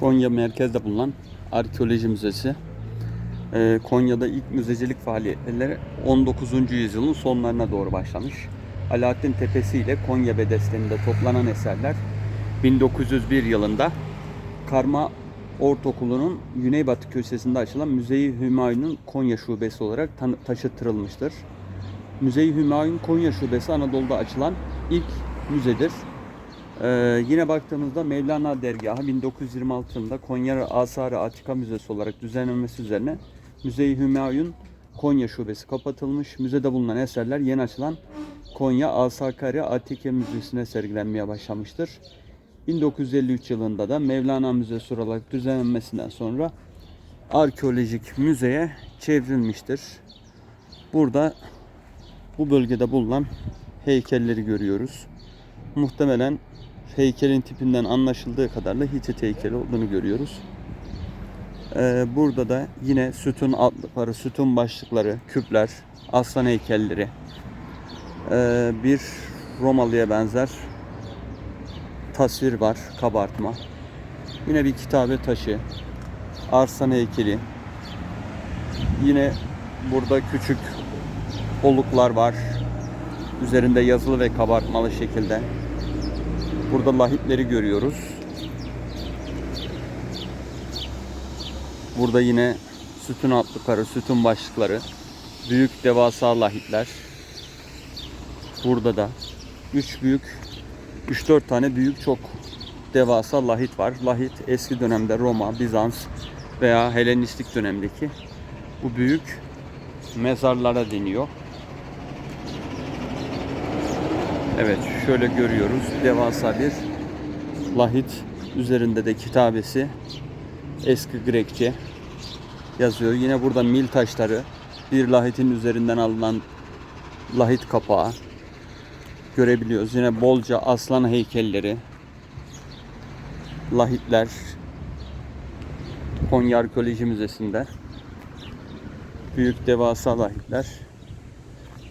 Konya merkezde bulunan arkeoloji müzesi. Ee, Konya'da ilk müzecilik faaliyetleri 19. yüzyılın sonlarına doğru başlamış. Alaaddin Tepesi ile Konya Bedesteninde toplanan eserler 1901 yılında Karma Ortaokulu'nun güneybatı köşesinde açılan Müze-i Hümayun'un Konya Şubesi olarak taşıttırılmıştır. Müze-i Hümayun Konya Şubesi Anadolu'da açılan ilk müzedir. Ee, yine baktığımızda Mevlana Dergahı 1926 yılında Konya Asarı Atika Müzesi olarak düzenlenmesi üzerine Müze-i Hümayun Konya Şubesi kapatılmış. Müzede bulunan eserler yeni açılan Konya Asakari Atike Müzesi'ne sergilenmeye başlamıştır. 1953 yılında da Mevlana Müzesi olarak düzenlenmesinden sonra arkeolojik müzeye çevrilmiştir. Burada bu bölgede bulunan heykelleri görüyoruz. Muhtemelen heykelin tipinden anlaşıldığı kadarıyla Hitit heykeli olduğunu görüyoruz. Ee, burada da yine sütun altlıkları, sütun başlıkları, küpler, aslan heykelleri, ee, bir Romalıya benzer tasvir var, kabartma. Yine bir kitabe taşı, arslan heykeli. Yine burada küçük oluklar var. Üzerinde yazılı ve kabartmalı şekilde. Burada lahitleri görüyoruz. Burada yine sütun altlıkları, sütun başlıkları, büyük devasa lahitler. Burada da 3 büyük 3-4 tane büyük çok devasa lahit var. Lahit eski dönemde Roma, Bizans veya Helenistik dönemdeki bu büyük mezarlara deniyor. Evet şöyle görüyoruz devasa bir lahit üzerinde de kitabesi eski Grekçe yazıyor. Yine burada mil taşları bir lahitin üzerinden alınan lahit kapağı görebiliyoruz. Yine bolca aslan heykelleri lahitler Konya Arkeoloji Müzesi'nde büyük devasa lahitler.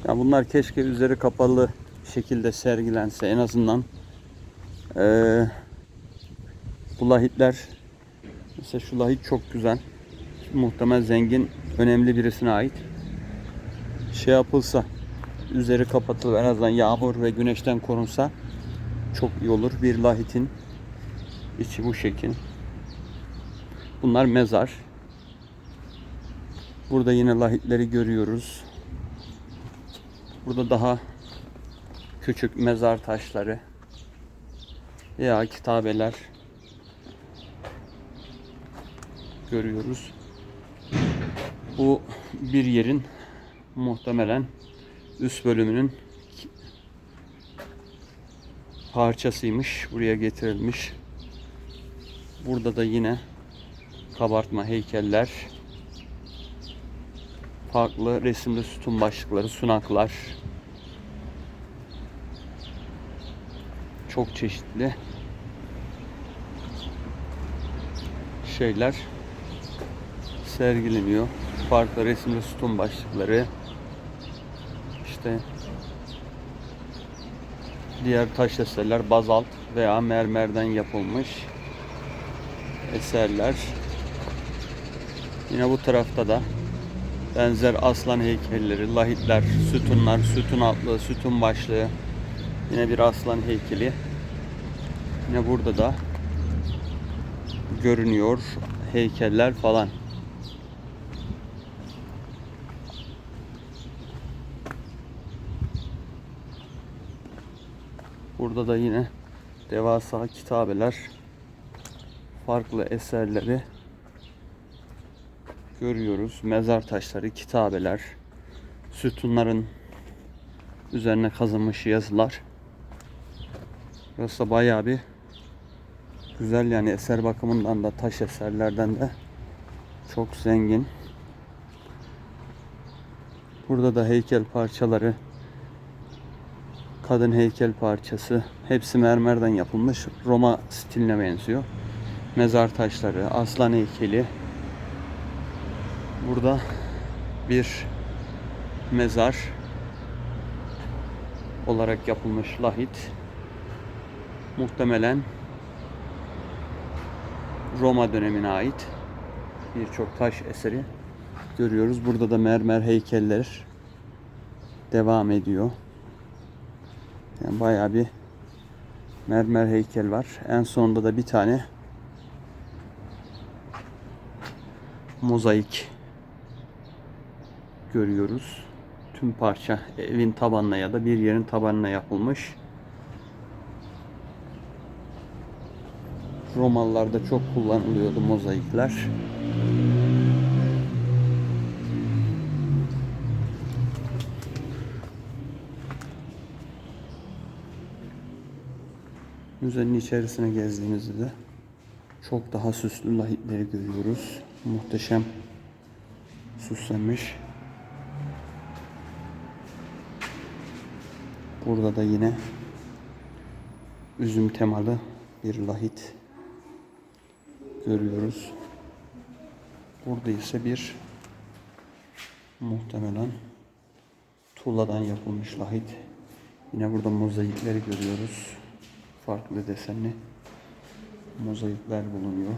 Ya bunlar keşke üzeri kapalı şekilde sergilense en azından eee bu lahitler mesela şu lahit çok güzel. Muhtemel zengin önemli birisine ait. Şey yapılsa üzeri kapatılıp en azından yağmur ve güneşten korunsa çok iyi olur. Bir lahitin içi bu şekil. Bunlar mezar. Burada yine lahitleri görüyoruz. Burada daha küçük mezar taşları veya kitabeler görüyoruz. Bu bir yerin muhtemelen üst bölümünün parçasıymış. Buraya getirilmiş. Burada da yine kabartma heykeller, farklı resimli sütun başlıkları, sunaklar, çok çeşitli şeyler sergileniyor. Farklı resimli sütun başlıkları işte diğer taş eserler bazalt veya mermerden yapılmış eserler. Yine bu tarafta da benzer aslan heykelleri, lahitler, sütunlar, sütun altlı, sütun başlığı, Yine bir aslan heykeli. Yine burada da görünüyor heykeller falan. Burada da yine devasa kitabeler, farklı eserleri görüyoruz. Mezar taşları, kitabeler, sütunların üzerine kazınmış yazılar. Burası da bayağı bir güzel yani eser bakımından da taş eserlerden de çok zengin. Burada da heykel parçaları, kadın heykel parçası, hepsi mermerden yapılmış. Roma stiline benziyor. Mezar taşları, aslan heykeli. Burada bir mezar olarak yapılmış lahit muhtemelen Roma dönemine ait birçok taş eseri görüyoruz. Burada da mermer heykeller devam ediyor. Yani bayağı bir mermer heykel var. En sonunda da bir tane mozaik görüyoruz. Tüm parça evin tabanına ya da bir yerin tabanına yapılmış. Romalılarda çok kullanılıyordu mozaikler. Müzenin içerisine gezdiğimizde de çok daha süslü lahitleri görüyoruz. Muhteşem süslenmiş. Burada da yine üzüm temalı bir lahit görüyoruz. Burada ise bir muhtemelen tuğladan yapılmış lahit. Yine burada mozaikleri görüyoruz. Farklı desenli mozaikler bulunuyor.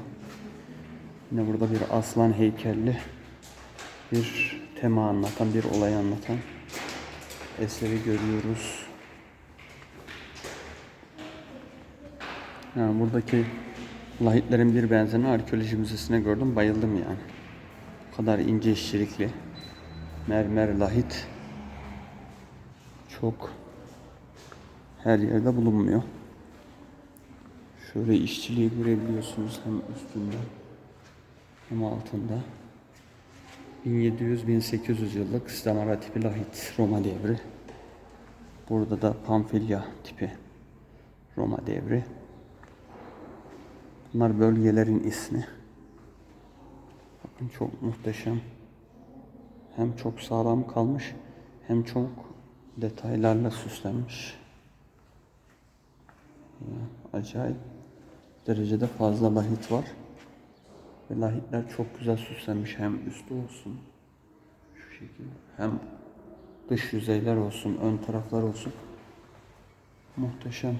Yine burada bir aslan heykelli bir tema anlatan, bir olay anlatan eseri görüyoruz. Yani buradaki lahitlerin bir benzerini arkeoloji müzesine gördüm. Bayıldım yani. Bu kadar ince işçilikli mermer lahit çok her yerde bulunmuyor. Şöyle işçiliği görebiliyorsunuz hem üstünde hem altında. 1700-1800 yıllık Stamara tipi lahit Roma devri. Burada da Pamfilya tipi Roma devri. Bunlar bölgelerin ismi. Bakın çok muhteşem. Hem çok sağlam kalmış hem çok detaylarla süslenmiş. Acayip derecede fazla lahit var. Ve lahitler çok güzel süslenmiş. Hem üstü olsun şu şekilde hem dış yüzeyler olsun, ön taraflar olsun. Muhteşem.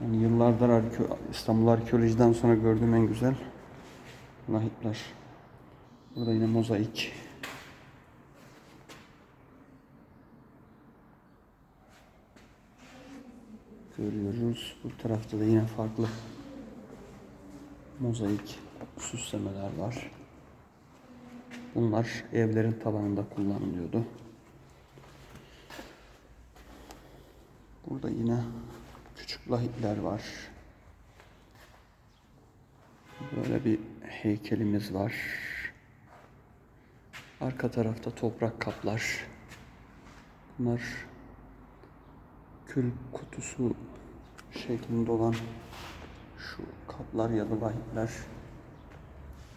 Yani yıllardır arke- İstanbul arkeolojiden sonra gördüğüm en güzel lahitler. Burada yine mozaik. Görüyoruz. Bu tarafta da yine farklı mozaik süslemeler var. Bunlar evlerin tabanında kullanılıyordu. Burada yine küçük lahitler var. Böyle bir heykelimiz var. Arka tarafta toprak kaplar. Bunlar kül kutusu şeklinde olan şu kaplar ya da lahitler.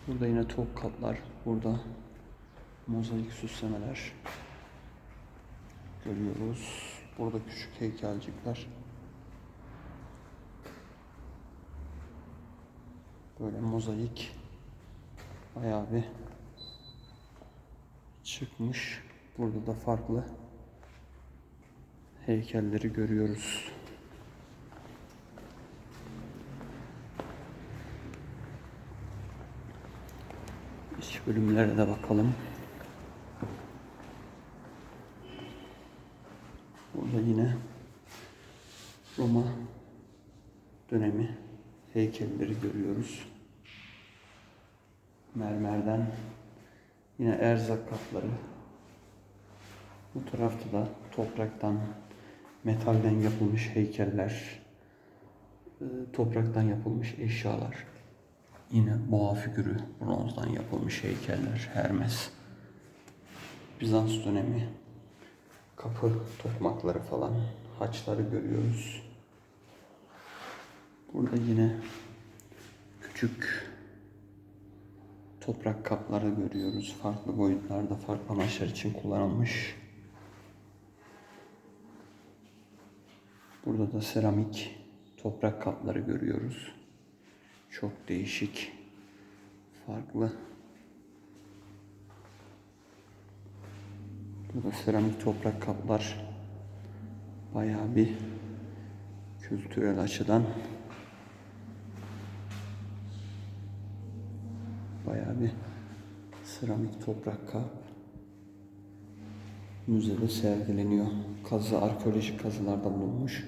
Burada yine top kaplar. Burada mozaik süslemeler görüyoruz. Burada küçük heykelcikler. Böyle mozaik bayağı bir çıkmış. Burada da farklı heykelleri görüyoruz. İç bölümlere de bakalım. Burada yine Roma dönemi heykelleri görüyoruz. Mermerden yine erzak kapları. Bu tarafta da topraktan, metalden yapılmış heykeller, e, topraktan yapılmış eşyalar. Yine boğa figürü, bronzdan yapılmış heykeller, Hermes. Bizans dönemi, kapı tokmakları falan, haçları görüyoruz. Burada yine küçük toprak kapları görüyoruz. Farklı boyutlarda, farklı amaçlar için kullanılmış. Burada da seramik toprak kapları görüyoruz. Çok değişik, farklı. Burada seramik toprak kaplar bayağı bir kültürel açıdan bayağı bir seramik toprak kap Müzede sergileniyor. Kazı, arkeolojik kazılarda bulunmuş.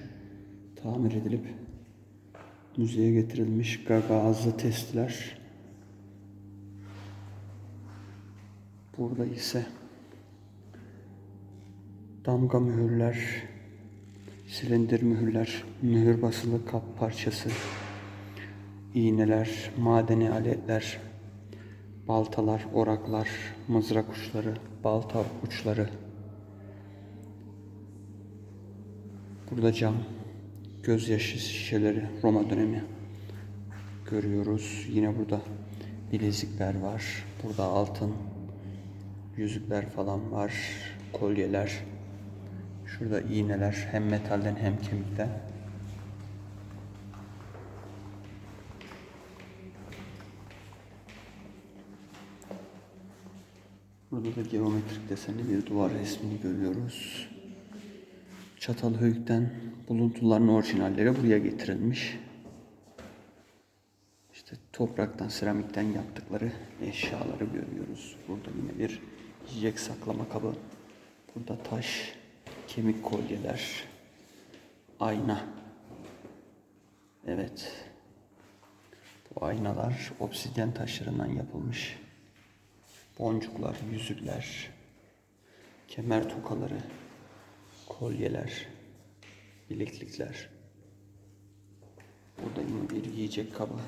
Tamir edilip müzeye getirilmiş gagazlı testler. Burada ise damga mühürler, silindir mühürler, mühür basılı kap parçası, iğneler, madeni aletler, baltalar, oraklar, mızrak uçları, balta uçları. Burada cam, gözyaşı şişeleri, Roma dönemi görüyoruz. Yine burada bilezikler var. Burada altın, yüzükler falan var, kolyeler. Şurada iğneler hem metalden hem kemikten. Burada da geometrik desenli bir duvar resmini görüyoruz. Çatalhöyük'ten buluntuların orijinalleri buraya getirilmiş. İşte topraktan, seramikten yaptıkları eşyaları görüyoruz. Burada yine bir yiyecek saklama kabı. Burada taş, kemik kolyeler, ayna. Evet. Bu aynalar obsidyen taşlarından yapılmış. Boncuklar, yüzükler, kemer tokaları, kolyeler, bileklikler. Burada yine bir yiyecek kabı.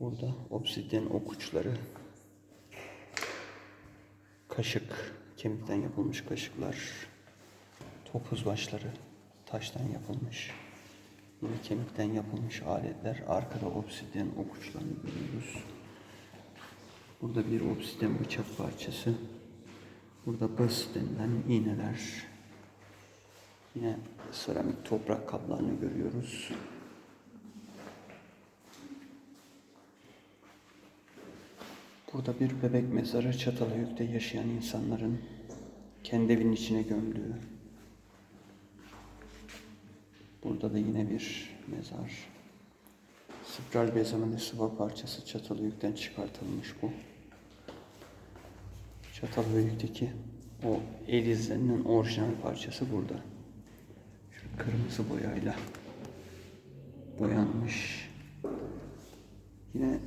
Burada obsidyen ok uçları, kaşık, kemikten yapılmış kaşıklar, topuz başları, taştan yapılmış, yine kemikten yapılmış aletler. Arkada obsidyen ok uçlarını görüyoruz. Burada bir obsidyen bıçak parçası. Burada bas denilen iğneler. Yine seramik toprak kaplarını görüyoruz. Burada bir bebek mezarı Çatalhöyük'te yaşayan insanların kendi evinin içine gömdüğü. Burada da yine bir mezar. Spral bezameli sıva parçası Çatalhöyük'ten çıkartılmış bu. Çatalhöyük'teki o el orijinal parçası burada. Şu kırmızı boyayla boyanmış. Yine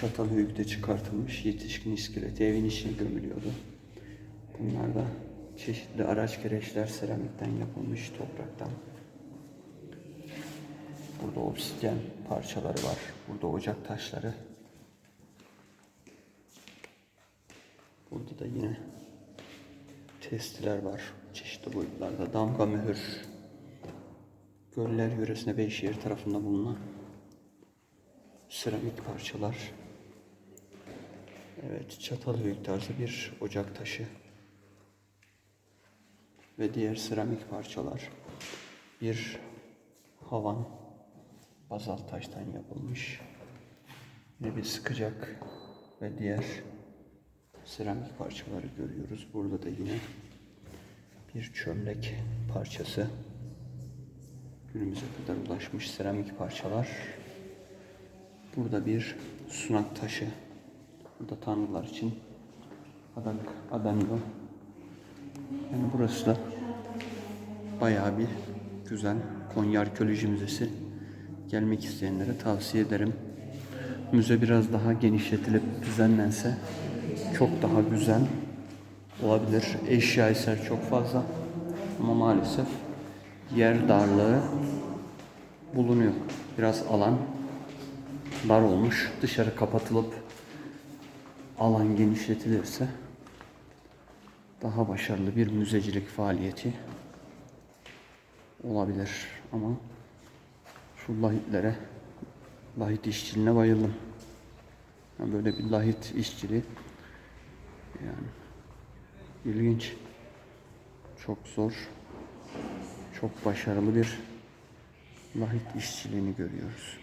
Çatalhöyük'te çıkartılmış yetişkin iskeleti evin içine gömülüyordu. Bunlar da çeşitli araç gereçler seramikten yapılmış topraktan. Burada obsidyen parçaları var. Burada ocak taşları. Burada da yine testiler var. Çeşitli boyutlarda. Damga mühür. Göller yöresinde Beyşehir tarafında bulunan seramik parçalar. Evet, Çatalhöyük tarzı bir ocak taşı. Ve diğer seramik parçalar. Bir havan bazalt taştan yapılmış. Yine bir sıkacak ve diğer seramik parçaları görüyoruz. Burada da yine bir çömlek parçası. Günümüze kadar ulaşmış seramik parçalar. Burada bir sunak taşı. Burada tanrılar için adak, adanıyor. Yani burası da bayağı bir güzel Konya Arkeoloji Müzesi. Gelmek isteyenlere tavsiye ederim. Müze biraz daha genişletilip düzenlense çok daha güzel olabilir. Eşya eser çok fazla ama maalesef yer darlığı bulunuyor. Biraz alan dar olmuş. Dışarı kapatılıp alan genişletilirse daha başarılı bir müzecilik faaliyeti olabilir ama şu lahitlere lahit işçiliğine bayıldım. Yani böyle bir lahit işçiliği yani ilginç. Çok zor. Çok başarılı bir lahit işçiliğini görüyoruz.